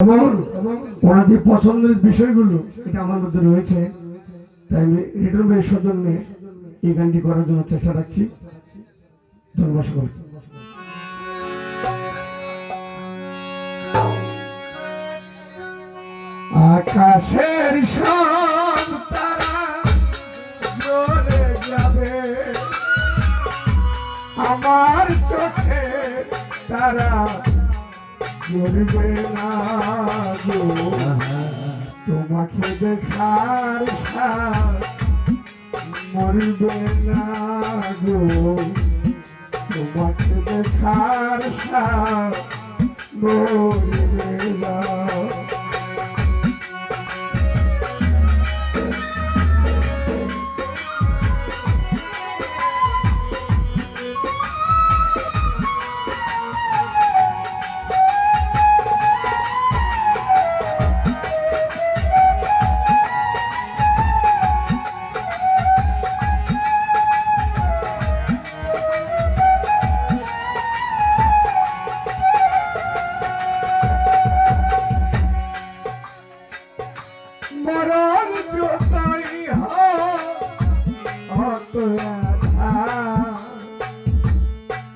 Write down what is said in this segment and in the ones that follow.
ওনার যে পছন্দের বিষয়গুলো, এটা আমার মধ্যে রয়েছে। তাই আমি রিটার্ন ভাইয়ের সৌজন্যে এই গানটি করার জন্য চেষ্টা রাখছি। ধন্যবাদ আকাশের সব যাবে। আমার চোখে তারা জ্বলবে না গো। তোমাকে দেখার মরবে না গো। তোমাকে দেখার মরবে না।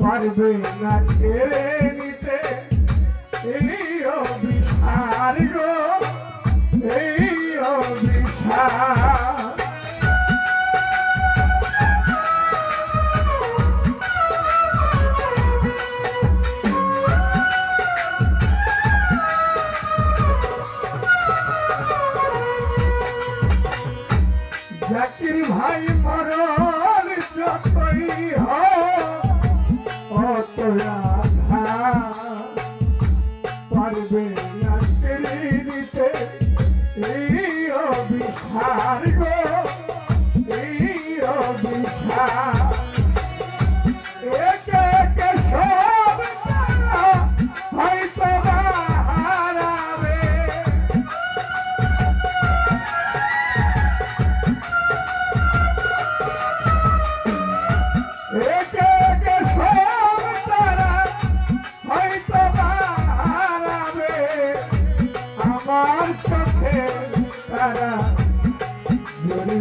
পারবে না কেড়ে নিতে এই অভিশার গো। এই Hallelujah.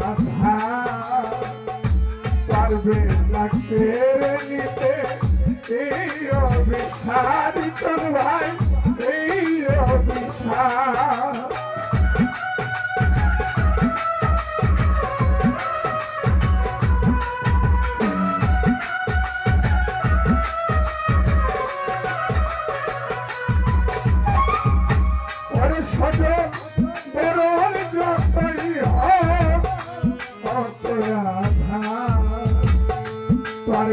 আধা পারবে না কেড়ে নিতে এই অবিচার তোর ভাই এই অবিচার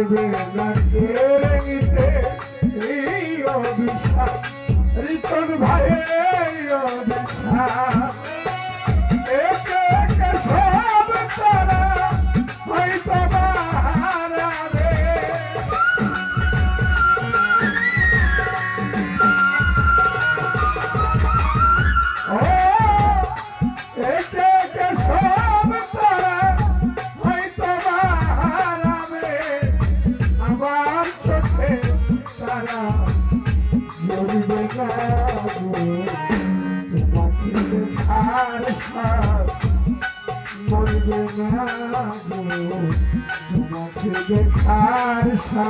পারবে না কেড়ে নিতে এই অভিশাপ রিতন ভাই এই অভিশাপ। দেখার সা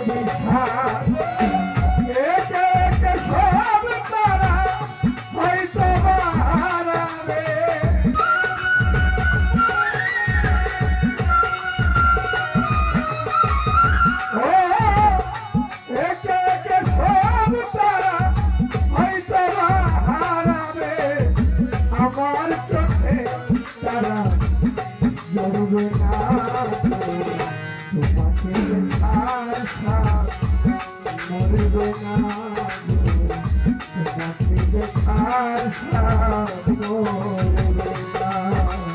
Hare Thank you.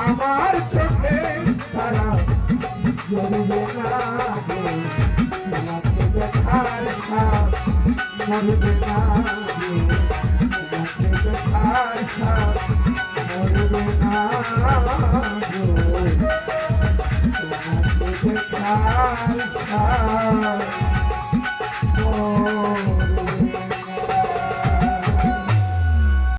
আমার চোখে সারা জড়িবে না তোমাকে দেখার সাপ মরবে না তোমাকে দেখার সাপ মরবে না তোমাকে দেখার সাপ